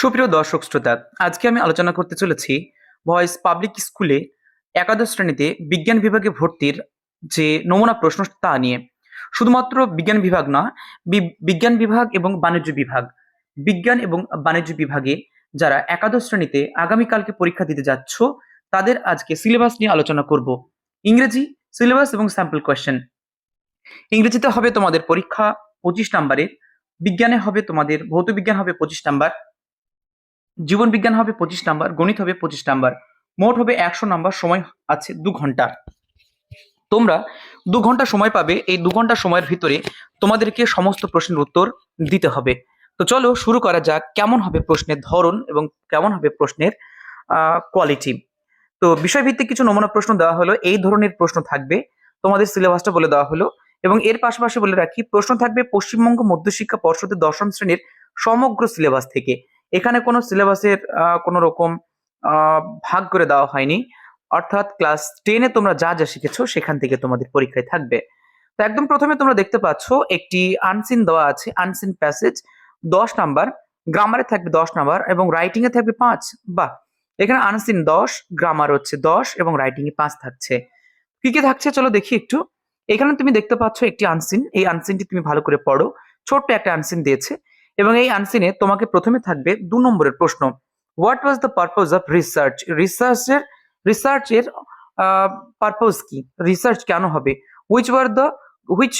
সুপ্রিয় দর্শক শ্রোতা, আজকে আমি আলোচনা করতে চলেছি ভয়েস পাবলিক স্কুলে একাদশ শ্রেণীতে বিজ্ঞান বিভাগে ভর্তির যে নমুনা প্রশ্ন তা নিয়ে। শুধুমাত্র বিজ্ঞান বিভাগ না বিজ্ঞান বিভাগ এবং বাণিজ্য বিভাগ। বিজ্ঞান এবং বাণিজ্য বিভাগে যারা একাদশ শ্রেণীতে আগামীকালকে পরীক্ষা দিতে যাচ্ছ, তাদের আজকে সিলেবাস নিয়ে আলোচনা করব। ইংরেজি সিলেবাস এবং স্যাম্পল কোয়েশ্চেন ইংরেজিতে হবে তোমাদের পরীক্ষা পঁচিশ নাম্বারের, বিজ্ঞানে হবে তোমাদের, ভৌত বিজ্ঞান হবে পঁচিশ নাম্বার। জীবন বিজ্ঞান হবে পঁচিশ নাম্বার, গণিত হবে পঁচিশ নাম্বার, মোট হবে একশো নাম্বার, সময় আছে দু ঘণ্টার। তোমরা দু ঘণ্টা সময় পাবে, এই দু ঘণ্টা সময়ের ভিতরে তোমাদেরকে সমস্ত প্রশ্নের উত্তর দিতে হবে। তো চলো শুরু করা যাক, কেমন হবে প্রশ্নের ধরন এবং কেমন হবে প্রশ্নের কোয়ালিটি তো বিষয়ভিত্তিক কিছু নমুনা প্রশ্ন দেওয়া হলো, এই ধরনের প্রশ্ন থাকবে, তোমাদের সিলেবাসটা বলে দেওয়া হলো এবং এর পাশাপাশি বলে রাখি, প্রশ্ন থাকবে পশ্চিমবঙ্গ মধ্যশিক্ষা পর্ষদের দশম শ্রেণির সমগ্র সিলেবাস থেকে। এখানে কোনো সিলেবাসের কোনো রকম ভাগ করে দেওয়া হয়নি। অর্থাৎ ক্লাস টেনে তোমরা যা যা শিখেছো সেখান থেকে তোমাদের পরীক্ষায় থাকবে। তো একদম প্রথমে তোমরা দেখতে পাচ্ছ একটি আনসিন দেওয়া আছে আনসিন প্যাসেজ দশ নাম্বার গ্রামারে থাকবে দশ নাম্বার এবং রাইটিং এ থাকবে পাঁচ। বা এখানে আনসিন দশ গ্রামার হচ্ছে দশ এবং রাইটিং এ পাঁচ থাকছে। কি কি থাকছে চলো দেখি একটু। এখানে তুমি দেখতে পাচ্ছ একটি আনসিন এই আনসিনটি তুমি ভালো করে পড়ো। ছোট্ট একটা আনসিন দিয়েছে। এবং এই আনসিনে তোমাকে প্রথমে থাকবে দু নম্বরের প্রশ্ন। What was the purpose of research রিসার্চের রিসার্চের পারপোজ কি? রিসার্চ কেন হবে? Which war the which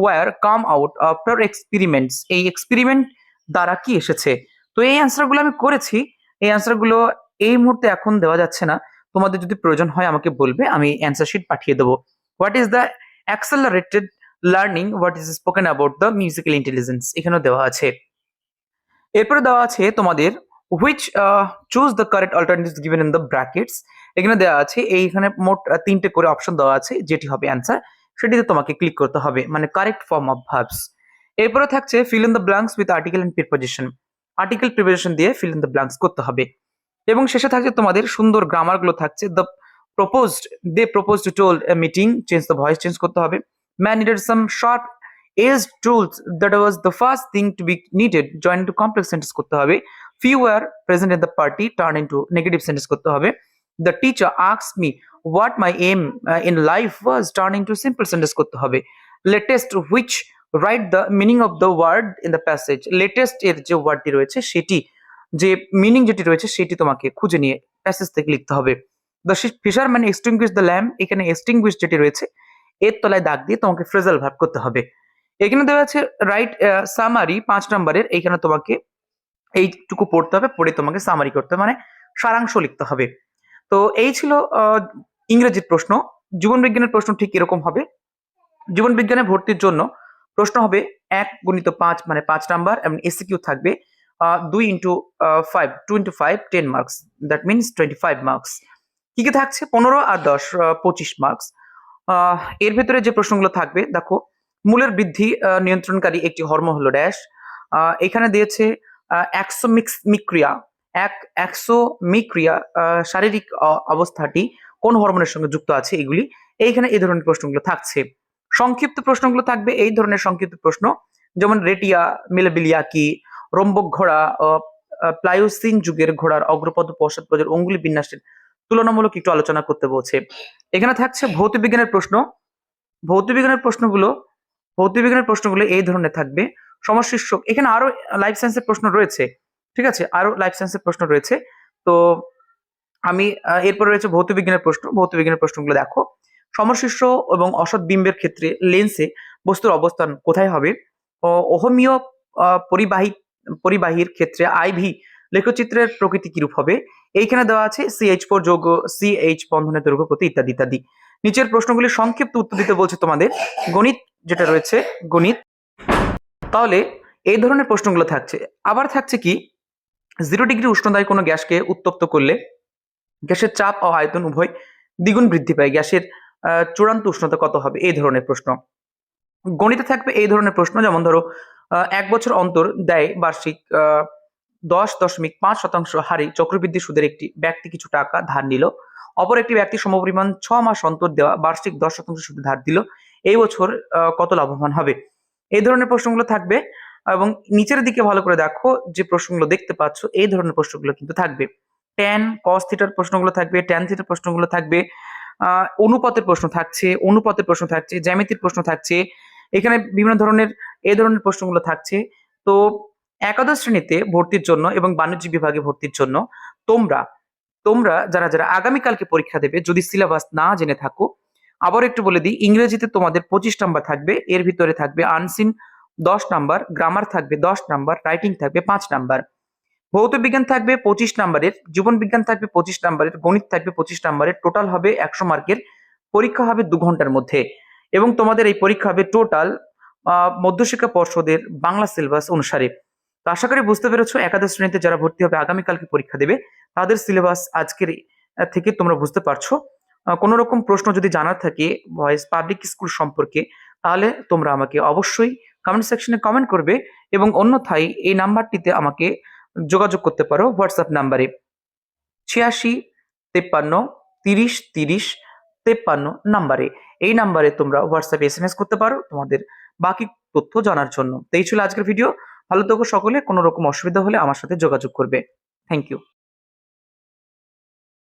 war come out after experiments এই এক্সপেরিমেন্ট দ্বারা কি এসেছে? তো এই অ্যান্সারগুলো আমি করেছি। এই অ্যান্সারগুলো এই মুহূর্তে এখন দেওয়া যাচ্ছে না। তোমাদের যদি প্রয়োজন হয় আমাকে বলবে, আমি অ্যান্সার শিট পাঠিয়ে দেবো। What is the accelerated learning what is spoken about the musical intelligence এখানেও দেওয়া আছে। এরপরে দেওয়া আছে তোমাদের which choose the correct alternative given in the brackets এখানে দেওয়া আছে, এইখানে মোট তিনটে করে অপশন দেওয়া আছে, যেটি হবে অ্যান্সার সেটিতে তোমাকে ক্লিক করতে হবে মানে কারেক্ট ফর্ম অফ ভার্বস এরপরে থাকছে fill in the blanks with article and preposition article preposition দিয়ে ফিল ইন দ্য ব্ল্যাঙ্কস করতে হবে। এবং শেষে থাকছে তোমাদের সুন্দর গ্রামারগুলো থাকছে the proposed they propose to toll meeting change the voice change করতে হবে। Man needed some sharp edge tools that was the first thing to be needed join to complex sentence করতে হবে। Few are present in the party turn into negative sentence করতে হবে। The teacher asks me what my aim in life was turn into simple sentence করতে হবে। Latest which write the meaning of the word in the passage latest এর যে ওয়ার্ডটি রয়েছে, সেটি, যে meaning যেটি রয়েছে, সেটি তোমাকে খুঁজে নিয়ে প্যাসেজ থেকে লিখতে হবে। The fisher fisherman extinguish the lamp এখানে এক্সটিংগুইশ যেটি রয়েছে, এর তলায় দাগ দিয়ে তোমাকে ফ্রেজাল ভার্ব করতে হবে। এখানে দেওয়া আছে রাইট সামারি পাঁচ নম্বরের, এইখানে তোমাকে এইটুকু পড়তে হবে, পড়ে তোমাকে সামারি করতে মানে সারাংশ লিখতে হবে। তো এই ছিল ইংরেজির প্রশ্ন। জীবন বিজ্ঞানের প্রশ্ন ঠিক এরকম হবে। জীবন বিজ্ঞানে ভর্তির জন্য প্রশ্ন হবে এক গুণিত পাঁচ মানে পাঁচ নাম্বার, এবং এসিকিউ থাকবে দুই into five two into five ten marks that means twenty five marks কি কি থাকছে? পনেরো আর দশ পঁচিশ মার্কস এর ভেতরে যে প্রশ্নগুলো থাকবে, দেখো মূলের বৃদ্ধি নিয়ন্ত্রণকারী একটি হরমোন হলো ড্যাশ। এখানে দিয়েছে অ্যাক্সোমিক্স মিক্রিয়া এক অ্যাক্সোমিক্রিয়া শারীরিক অবস্থাটি কোন হরমোনের সঙ্গে যুক্ত আছে এগুলি? এইখানে এই ধরনের প্রশ্নগুলো থাকছে। সংক্ষিপ্ত প্রশ্নগুলো থাকবে এই ধরনের সংক্ষিপ্ত প্রশ্ন, যেমন রেটিয়া মিলাবিলিয়া কি রম্বক ঘোড়া প্লায়োসিন যুগের ঘোড়ার অগ্রপদ পশ্চাৎপদের অঙ্গুলি বিন্যাসের তুলনামূলক একটু আলোচনা করতে বলছে। এখানে থাকছে ভৌত বিজ্ঞানের প্রশ্ন। ভৌত বিজ্ঞানের প্রশ্নগুলো ভৌত বিজ্ঞানের প্রশ্নগুলো এই ধরনের থাকবে। সমশীর্ষক, এখানে আরও লাইফ সায়েন্সের প্রশ্ন রয়েছে, ঠিক আছে? আরও লাইফ সায়েন্সের প্রশ্ন রয়েছে। তো আমি এরপর রয়েছে ভৌত বিজ্ঞানের প্রশ্ন। ভৌত বিজ্ঞানের প্রশ্নগুলো দেখো। সমশীর্ষ এবং অসৎ বিম্বের ক্ষেত্রে লেন্সে বস্তুর অবস্থান কোথায় হবে? অহমীয় পরিবাহী, পরিবাহীর ক্ষেত্রে আইভি লেখচিত্রের প্রকৃতি কিরূপ হবে? এইখানে দেওয়া আছে সিএইচ ফোর যোগ সিএইচ বন্ধনের দৈর্ঘ্য প্রতি ইত্যাদি ইত্যাদি। নিচের প্রশ্নগুলি সংক্ষিপ্ত উত্তর দিতে বলছে তোমাদের। গণিত যেটা রয়েছে গণিত। তাহলে এই ধরনের প্রশ্নগুলো থাকছে। আবার থাকছে কি জিরো ডিগ্রি উষ্ণতায় কোনো গ্যাসকে উত্তপ্ত করলে গ্যাসের চাপ ও আয়তন উভয় দ্বিগুণ বৃদ্ধি পায়। গ্যাসের চূড়ান্ত উষ্ণতা কত হবে? এই ধরনের প্রশ্ন। গণিতে থাকবে এই ধরনের প্রশ্ন। যেমন ধরো এক বছর অন্তর দেয় বার্ষিক দশ দশমিক পাঁচ শতাংশ হারে চক্রবৃদ্ধি সুদের একটি ব্যক্তি কিছু টাকা ধার নিল। অপর একটি ব্যক্তি সমপরিমাণ ছ মাস অন্তর দেওয়া বার্ষিক দশ শতাংশ সুদে ধার দিল। এই বছর কত লাভবান হবে? এই ধরনের প্রশ্নগুলো থাকবে এবং নিচের দিকে ভালো করে দেখো যে প্রশ্নগুলো দেখতে পাচ্ছ, এই ধরনের প্রশ্নগুলো কিন্তু থাকবে। ট্যান কস থিটার প্রশ্নগুলো থাকবে ট্যান থিটার প্রশ্নগুলো থাকবে অনুপাতের প্রশ্ন থাকছে, অনুপাতের প্রশ্ন থাকছে, জ্যামিতির প্রশ্ন থাকছে, এখানে বিভিন্ন ধরনের, এই ধরনের প্রশ্নগুলো থাকছে। তো একাদশ শ্রেণীতে ভর্তির জন্য এবং বাণিজ্য বিভাগে ভর্তির জন্য তোমরা তোমরা যারা যারা আগামীকালকে পরীক্ষা দেবে, যদি সিলেবাস না জেনে থাকো আবার একটু বলে দিই, ইংরেজিতে তোমাদের পঁচিশ নাম্বার থাকবে, এর ভিতরে থাকবে আনসিন দশ নাম্বার গ্রামার থাকবে দশ নাম্বার রাইটিং থাকবে পাঁচ নাম্বার। ভৌত বিজ্ঞান থাকবে পঁচিশ নাম্বারের, জীবন বিজ্ঞান থাকবে পঁচিশ নাম্বারের, গণিত থাকবে পঁচিশ নাম্বারের টোটাল হবে একশো মার্কের, পরীক্ষা হবে দু ঘণ্টার মধ্যে। এবং তোমাদের এই পরীক্ষা হবে টোটাল মধ্যশিক্ষা পর্ষদের বাংলা সিলেবাস অনুসারে। তো আশা করি বুঝতে পেরেছ, একাদশ শ্রেণীতে যারা ভর্তি হবে আগামীকালকে পরীক্ষা দেবে, তাদের সিলেবাস আজকের থেকে তোমরা বুঝতে পারছ। কোনো রকম প্রশ্ন যদি জানার থাকে ভয়েস পাবলিক স্কুল সম্পর্কে, তাহলে তোমরা আমাকে অবশ্যই কমেন্ট সেকশনে কমেন্ট করবে এবং অন্যথায় এই নাম্বারটিতে আমাকে যোগাযোগ করতে পারো হোয়াটসঅ্যাপ নাম্বারে ছিয়াশি, তেপ্পান্ন, তিরিশ তিরিশ, তেপ্পান্ন নাম্বারে এই নাম্বারে তোমরা হোয়াটসঅ্যাপে এস এম এস করতে পারো তোমাদের বাকি তথ্য জানার জন্য। তো এই ছিল আজকের ভিডিও ভালো থেকো সকলে। কোনো রকম অসুবিধা হলে আমার সাথে যোগাযোগ করবে। Thank you